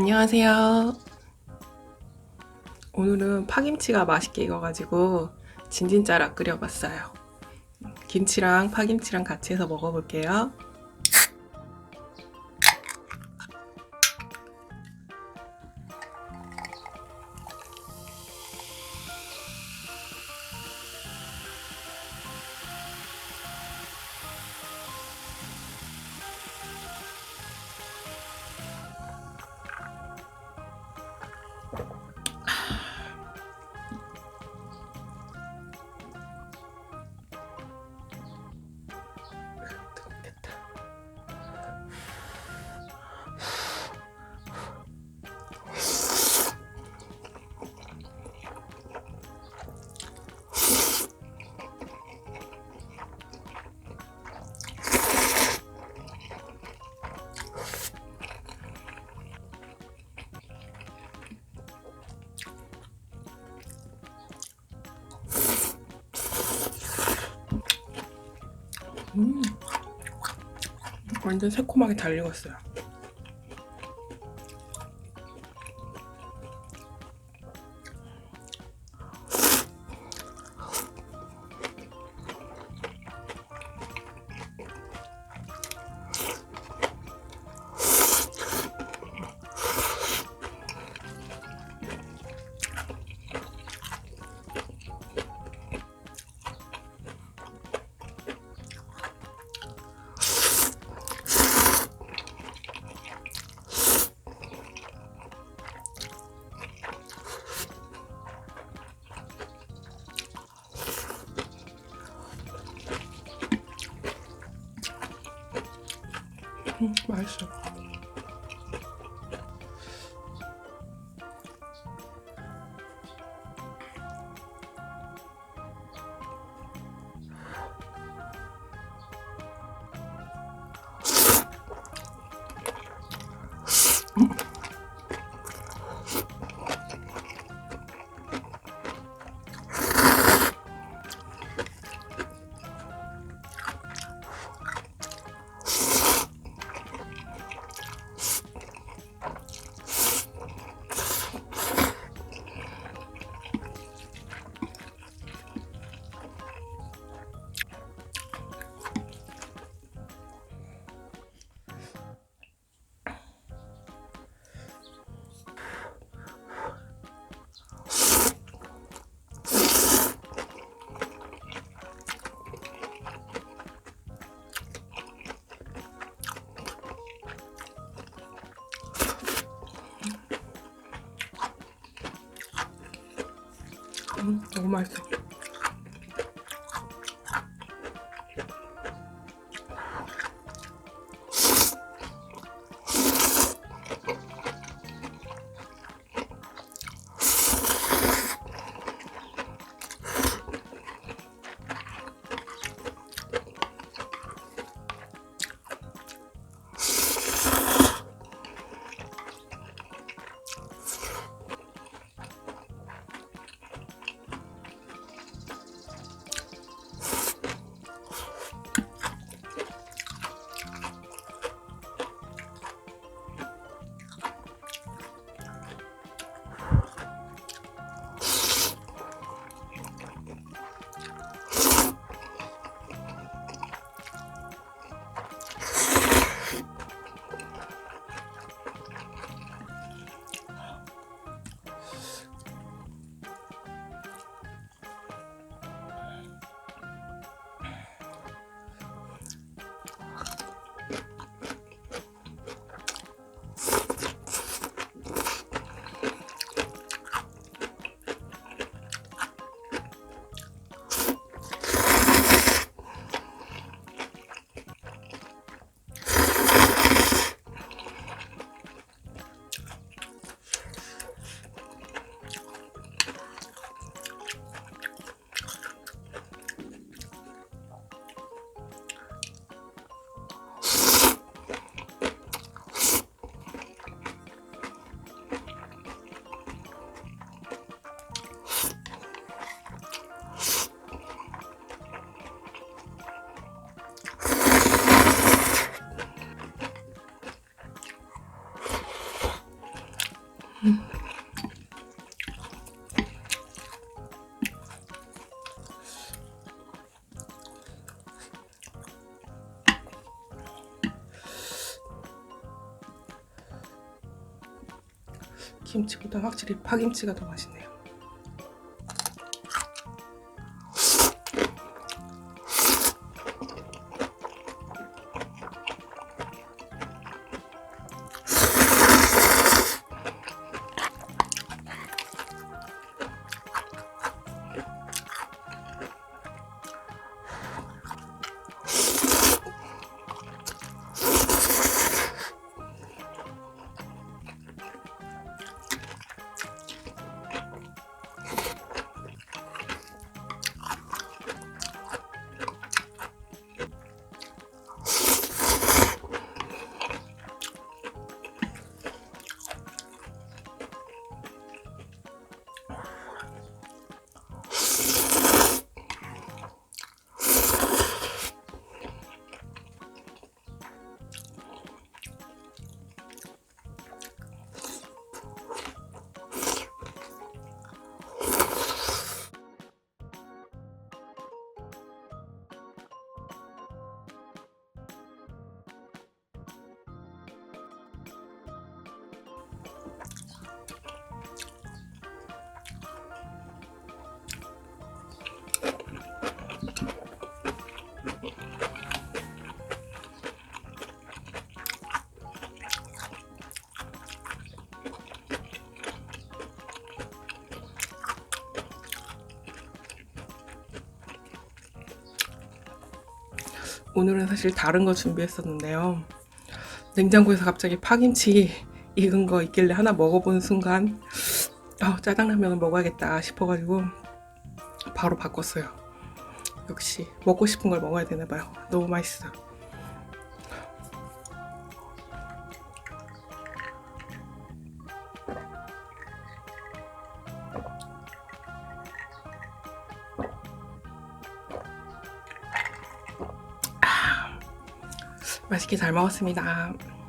안녕하세요. 오늘은 파김치가 맛있게 익어가지고 진진짜라 끓여봤어요. 김치랑 파김치랑 같이 해서 먹어볼게요. 음. 완전 새콤하게 잘 익었어요. 음, 맛있어. 음, 너무 맛있어. 김치보다 확실히 파김치가 더 맛있네요. 오늘은 사실 다른 거 준비했었는데요. 냉장고에서 갑자기 파김치 익은 거 있길래 하나 먹어보는 순간 아, 짜장라면을 먹어야겠다 싶어가지고 바로 바꿨어요. 역시 먹고 싶은 걸 먹어야 되나 봐요. 너무 맛있어. 맛있게 잘 먹었습니다.